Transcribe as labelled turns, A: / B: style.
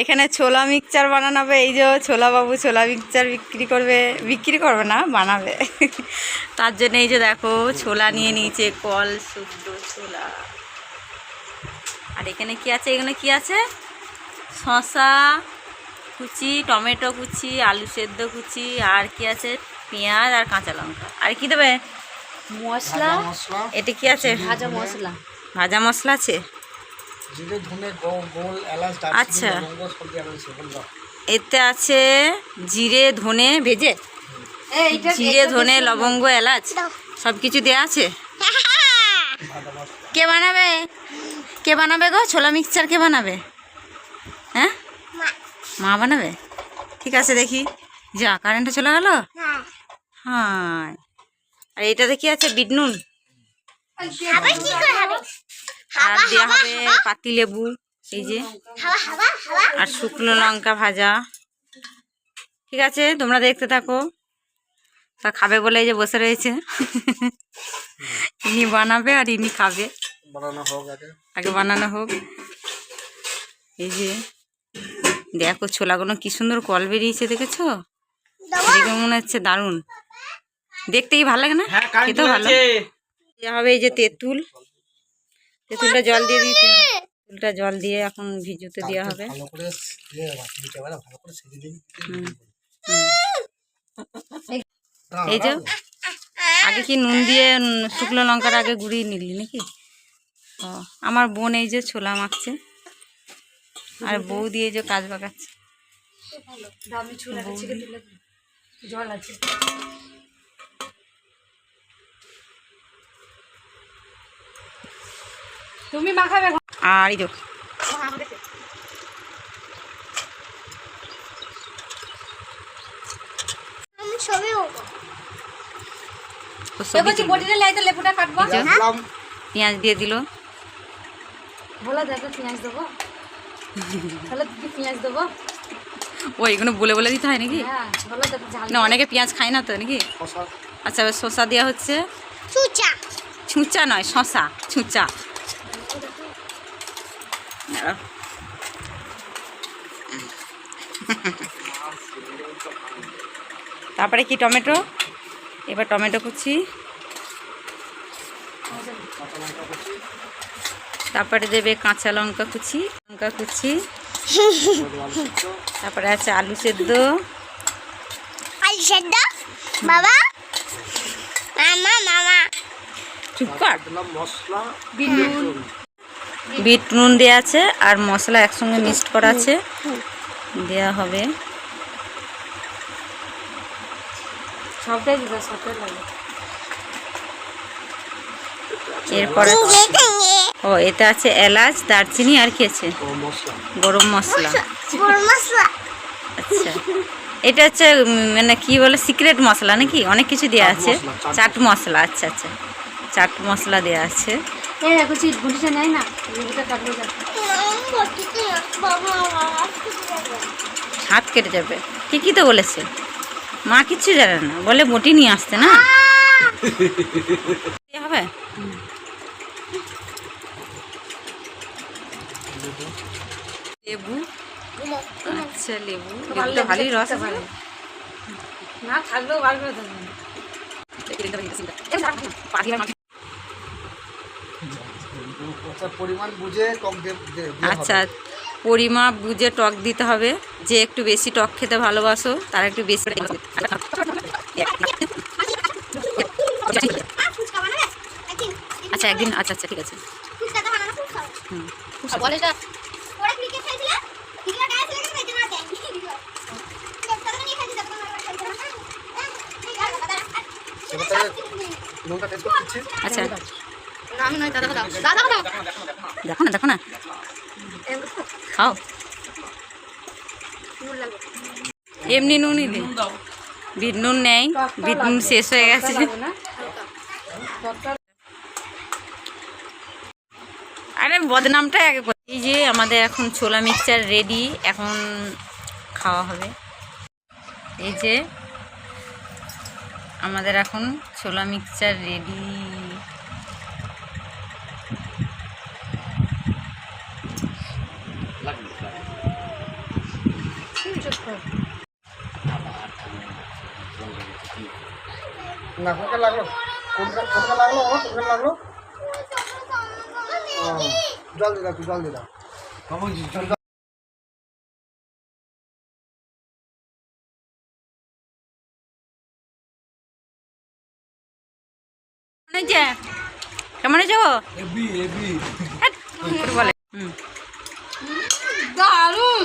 A: এখানে ছোলা মিক্সচার বানানো হবে এই যে ছোলা বাবু ছোলা মিক্সচার বিক্রি করবে বিক্রি করবে না বানাবে। তার জন্য এই যে দেখো ছোলা নিয়ে নিয়েছে কল শুদ্ধ ছোলা। আর এখানে কি আছে? এখানে কি আছে? শশা কুচি টমেটো কুচি আলু সেদ্ধ কুচি আর কি আছে? পেঁয়াজ আর কাঁচা লঙ্কা। আর কি দেবে?
B: মশলা
C: মশলা।
A: এটা কি আছে?
B: ভাজা মশলা।
A: ভাজা মশলা আছে?
C: জিরে ধনে গোল এলাচ
A: আচ্ছা। এতে আছে জিরে ধনে ভেজে। জিরে ধনে লবঙ্গ এলাচ। সব কিছু দেওয়া আছে? কে বানাবে? কে বানাবে গো? ছোলা মিক্সচার কে বানাবে? হ্যাঁ? মা। বানাবে? ঠিক আছে দেখি। যা কারেন্টটা চলে গেল? হ্যাঁ। আর এটাতে কি আছে? বিট নুন? আর দেওয়া হবে পাতি লেবু এই যে। আর শুকনো লঙ্কা ভাজা। ঠিক আছে তোমরা দেখতে থাকো। তা খাবে বলে এই যে বসে রয়েছে। ইনি বানাবে আর ইনি খাবে।
C: আগে।
A: আগে বানানো হোক। এই যে দেখো ছোলাগুলো কি সুন্দর কল বেরিয়েছে দেখেছ? দেখে মনে হচ্ছে দারুণ। দেখতেই ভালো লাগে না? খেতেও ভালো। দেওয়া হবে এই যে তেঁতুল। তেঁতুলটা জল দিয়ে দিতে। তেঁতুলটা জল দিয়ে এখন ভিজুতে দেওয়া হবে।
C: ভালো করে ইয়ে।
A: এই যে আগে কি নুন দিয়ে শুকনো লঙ্কার আগে গুঁড়িয়ে নিলি নাকি? ও আমার বোন এই যে ছোলা মাখছে। আর বউ দিয়ে যে কাজ বাগাচ্ছে।
B: জল আছে। তুমি মাখাবে
A: আর এই যে। ও সবই
B: দেখো
A: তুলবে।
B: বটিটা লাইতে লেবুটা কাটবো?
A: এই যে
C: দিলাম
A: পেঁয়াজ দিয়ে দিল।
B: বলো দেখো পেঁয়াজ দেবো? তাহলে কি পেঁয়াজ দেবো?
A: ও এগুলো বলে বলে দিতে হয় নাকি?
B: হ্যাঁ বলো দেখো ঝাল।
A: না অনেকে পেঁয়াজ খায় না তো নাকি? আচ্ছা এবার শসা দেওয়া হচ্ছে। ছুঁচা নয় শশা ছুঁচা। তারপরে কি টমেটো? এবার টমেটো কুচি। তারপরে দেবে কাঁচা লঙ্কা কুচি লঙ্কা কুচি। তারপরে আছে আলু সেদ্ধ।
D: আলু সেদ্ধ? বাবা? মামা মামা।
A: চুপ কর।
C: মশলা
A: বিট নুন দেওয়া আছে আর মশলা একসঙ্গে মিক্সড করা আছে। দেওয়া হবে। এরপর ও এটা আছে এলাচ দারচিনি আর কি আছে? গরম মশলা। আচ্ছা। এটা হচ্ছে মানে কি বলে সিক্রেট মশলা নাকি? অনেক কিছু দেওয়া আছে। চাট
C: চাট
A: মশলা আচ্ছা আচ্ছা। চাট মশলা দেওয়া আছে।
B: এই দেখো চিট গুটিটা নেয় না লেবুটা কাটবো
A: হাত কেটে যাবে। ঠিকই তো বলেছে। মা কিচ্ছু জানে না বলে বটি নিয়ে আসতে না। হবে? লেবু? আচ্ছা লেবু। লেবুটা ভালোই রস আছে
B: না? থাকলেও ভালো
C: পরিমাণ বুঝে
A: আচ্ছা পরিমাপ বুঝে টক দিতে হবে। যে একটু বেশি টক খেতে ভালোবাসো তারা একটু বেশি আচ্ছা একদিন আচ্ছা আচ্ছা ঠিক আছে। হুম আচ্ছা। দেখো না দেখো না। খাও। এমনি নুনই দে। বিট নুন নেই, বিট নুন শেষ হয়ে গেছে। আরে, বদনামটা আগে এই যে আমাদের এখন ছোলা মিক্সচার রেডি, এখন খাওয়া হবে। এই যে আমাদের এখন ছোলা মিক্সচার রেডি।
C: না কোনটা লাগল? কোনটা কোনটা লাগল? আমার কোনটা লাগল? ও, জল দিয়ে দাও জল দিয়ে দাও। জল।
A: কেমন
C: এবি এবি
A: বলে।
B: দারুণ।